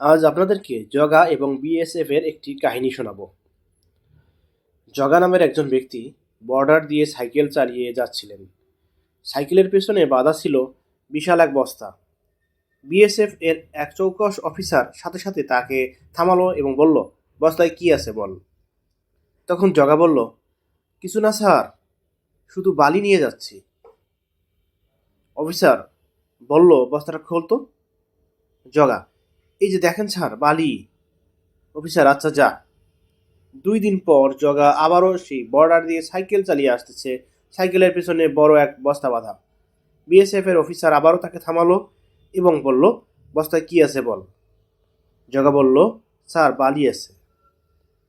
আজ আপনাদেরকে জগা এবং বিএসএফ এর একটি কাহিনী শোনাব। জগা নামের একজন ব্যক্তি বর্ডার দিয়ে সাইকেল চালিয়ে যাচ্ছিলেন। সাইকেলের পেছনে বাধা ছিল বিশাল এক বস্তা। বিএসএফ এর এক চৌকস অফিসার সাথে সাথে তাকে থামালো এবং বলল, বস্তায় কি আছে বল? তখন জগা বলল, কিছু না স্যার, শুধু বালি নিয়ে যাচ্ছি। অফিসার বলল, বস্তাটা খোল তো। জগা এই যে দেখেন স্যার, বালি। অফিসার আচ্ছা যা। দুই দিন পর জগা আবারও সেই বর্ডার দিয়ে সাইকেল চালিয়ে আসতেছে। সাইকেলের পেছনে বড় এক বস্তা বাঁধা। বিএসএফ এর অফিসার আবারও তাকে থামালো এবং বলল, বস্তায় কি আছে বল? জগা বলল, স্যার, বালি আছে।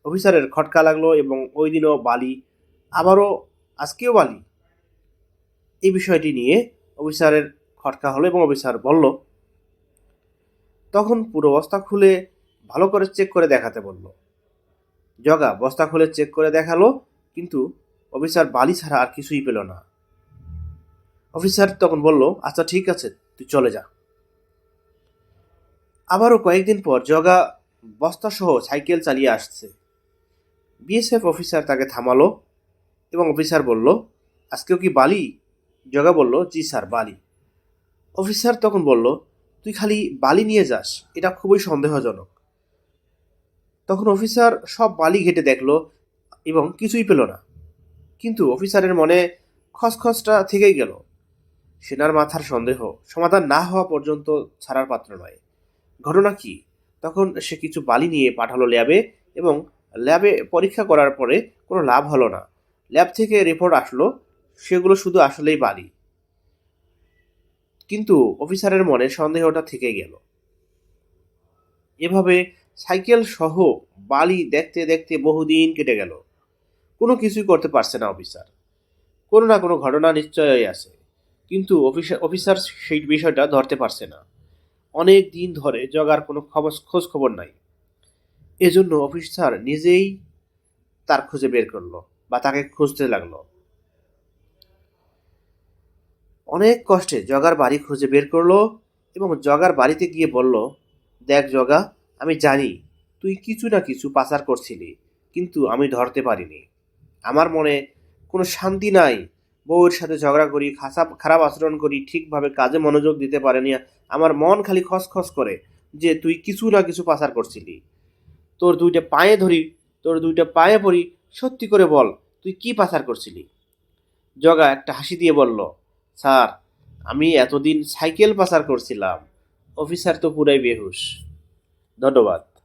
অফিসারের খটকা লাগল এবং ওই দিনও বালি, আবারও আজকেও বালি। এই বিষয়টি নিয়ে অফিসারের খটকা হলো এবং অফিসার বলল তখন পুরো বস্তা খুলে ভালো করে চেক করে দেখাতে বলল। জগা, বস্তা খুলে চেক করে দেখাল, কিন্তু অফিসার বালি ছাড়া আর কিছুই পেল না। অফিসার তখন বলল আচ্ছা ঠিক আছে, তুই চলে যা। আবারও কয়েকদিন পর জগা বস্তা সহ সাইকেল চালিয়ে আসছে। বিএসএফ অফিসার তাকে থামালো এবং অফিসার বলল, আজকেও কি বালি? জগা বলল, জি স্যার, বালি। অফিসার তখন বলল তুই খালি বালি নিয়ে যাস, এটা খুবই সন্দেহজনক। তখন অফিসার সব বালি ঘেটে দেখল এবং কিছুই পেল না। কিন্তু অফিসারের মনে খসখসটা থেকেই গেল। সেনার মাথার সন্দেহ সমাধান না হওয়া পর্যন্ত ছাড়ার পাত্র নয়। ঘটনা কি? তখন সে কিছু বালি নিয়ে পাঠালো ল্যাবে এবং ল্যাবে পরীক্ষা করার পরে কোনো লাভ হলো না। ল্যাব থেকে রিপোর্ট আসলো, সেগুলো শুধু আসলেই বালি। কিন্তু অফিসারের মনে সন্দেহটা থেকে গেল। এভাবে সাইকেল সহ বালি দেখতে দেখতে বহুদিন কেটে গেল। কোনো কিছুই করতে পারছে না অফিসার। কোনো না কোনো ঘটনা নিশ্চয়ই আছে। কিন্তু অফিসার অফিসার সেই বিষয়টা ধরতে পারছে না। অনেক দিন ধরে জগার কোনো খবর, খোঁজ খবর নাই। এজন্য অফিসার নিজেই তার খুঁজে বের করল বা তাকে খুঁজতে লাগল। অনেক কষ্টে জগার বাড়ি খুঁজে বের করল এবং জগার বাড়িতে গিয়ে বলল, দেখ জগা, আমি জানি তুই কিছু না কিছু পাচার করছিলি, কিন্তু আমি ধরতে পারিনি। আমার মনে কোনো শান্তি নাই। বউয়ের সাথে ঝগড়া করি, খাসা, খারাপ আচরণ করি, ঠিকভাবে কাজে মনোযোগ দিতে পারেনি আমার মন খালি খসখস করে যে তুই কিছু না কিছু পাচার করছিলি। তোর দুইটা পায়ে ধরি, তোর দুইটা পায়ে পড়ি, সত্যি করে বল, তুই কি পাচার করছিলি? জগা একটা হাসি দিয়ে বলল স্যার আমি এতদিন সাইকেল পাচার করছিলাম। অফিসার তো পুরাই বেহুশ। ধন্যবাদ।